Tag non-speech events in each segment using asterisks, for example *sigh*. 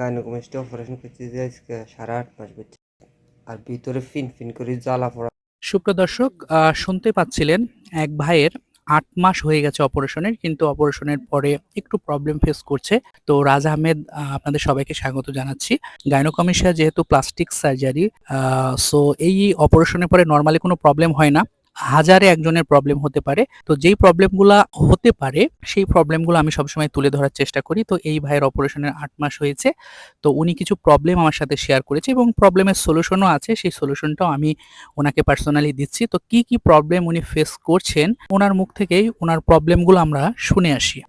গাইনোকমিস্টে operation করতে আজকে সাড়ে আট মাস বুঝছে আর ভিতরে ফিন ফিন করে জ্বালা পড়া। সুপ্রদর্শক শুনতে পাচ্ছিলেন এক ভাইয়ের আট মাস হয়ে গেছে অপারেশনের কিন্তু অপারেশনের পরে একটু প্রবলেম ফেস করছে। তো রাজ আহমেদ আপনাদের সবাইকে স্বাগত জানাচ্ছি। গাইনোকমিশিয়া যেহেতু প্লাস্টিক সার্জারি সো এই অপারেশনের পরে নর্মালি কোনো প্রবলেম হয় না। হাজারে একজনের প্রবলেম হতে পারে। তো যেই প্রবলেমগুলো হতে পারে, সেই প্রবলেমগুলো আমি সবসময় তুলে ধরার চেষ্টা করি। তো এই ভাইয়ের অপারেশনের আট মাস হয়েছে। তো উনি কিছু প্রবলেম আমার সাথে শেয়ার করেছে এবং প্রবলেমের সলিউশনও আছে। সেই সলিউশনটাও আমি ওনাকে পার্সোনালি দিচ্ছি। তো কি কি প্রবলেম উনি ফেস করছেন, ওনার মুখ থেকেই ওনার প্রবলেমগুলো আমরা শুনে আসি।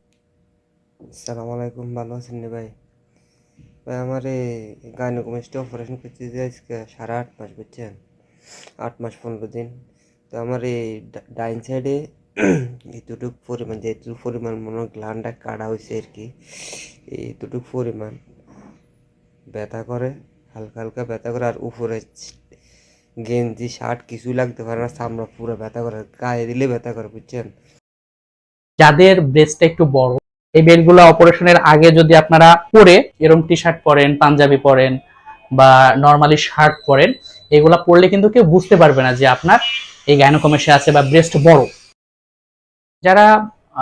সালাম আলাইকুম, ভালো আছেন ভাই? ভাই, আমার এই গাইনোকমিস্টে অপারেশন করতে আজকে সাড়ে আট মাস, বুঝছেন? আট মাস, পনেরো দিন। তো আমার এই ডাইন সাইডে *clears throat* এতটুক পরিমাণ যে এতটুকু পরিমাণ মনে হয় গ্লানটা কাটা হয়েছে আর কি এইটুক পরিমাণ ব্যথা করে, হালকা হালকা ব্যথা করে, আর উপরে গেঞ্জি শার্ট কিছুই লাগতে পারে না, চামড়া পুরো ব্যথা করে গায়ে দিলে ব্যথা করে, বুঝছেন? যাদের ব্রেস্টটা একটু বড়, এই বেলগুলো অপারেশনের আগে যদি আপনারা পরে এরকম টি শার্ট পরেন, পাঞ্জাবি পরেন বা নর্মালি শার্ট পরেন, এগুলা পরলে কিন্তু কেউ বুঝতে পারবে না যে আপনার এই গাইনোকমেশিয়া আছে বা ব্রেস্ট বড়। যারা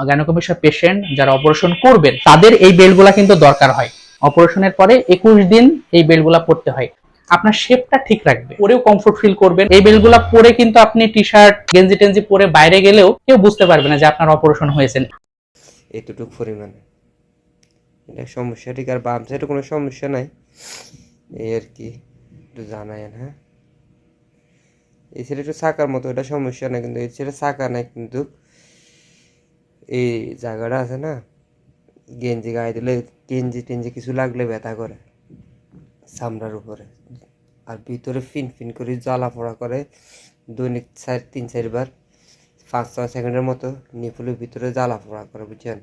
গাইনোকমেশিয়া পেশেন্ট যারা অপারেশন করবেন, তাদের এই বেলগুলা কিন্তু দরকার হয়। অপারেশনের পরে একুশ দিন এই বেলগুলা পরতে হয়। আপনার শেপটা ঠিক রাখবে। পরেও কমফোর্ট ফিল করবেন। এই বেলগুলা পরে কিন্তু আপনি টি শার্ট গেঞ্জি টেঞ্জি পরে বাইরে গেলেও কেউ বুঝতে পারবে না যে আপনার অপারেশন হয়েছে। এতটুকু পরিমাণে। এটা সমস্যা, ঠিক আর বাম সাইডে কোনো সমস্যা নাই। এই আর কি, একটু জানায়েন হ্যাঁ? এই ছেলে একটু চাকার মতো, এটা সমস্যা নাই কিন্তু, এই ছেলে চাকা নাই কিন্তু। এই জায়গাটা আছে না, গেঞ্জি গায়ে দিলে গেঞ্জি টেঞ্জি কিছু লাগলে ব্যথা করে চামড়ার উপরে। আর ভিতরে ফিন ফিন করে জ্বালা পোড়া করে দৈনিক চার, তিন, চারবার, পাঁচ, ছয় সেকেন্ডের মতো নিপুলের ভিতরে জ্বালা পোড়া করে, বুঝছেন?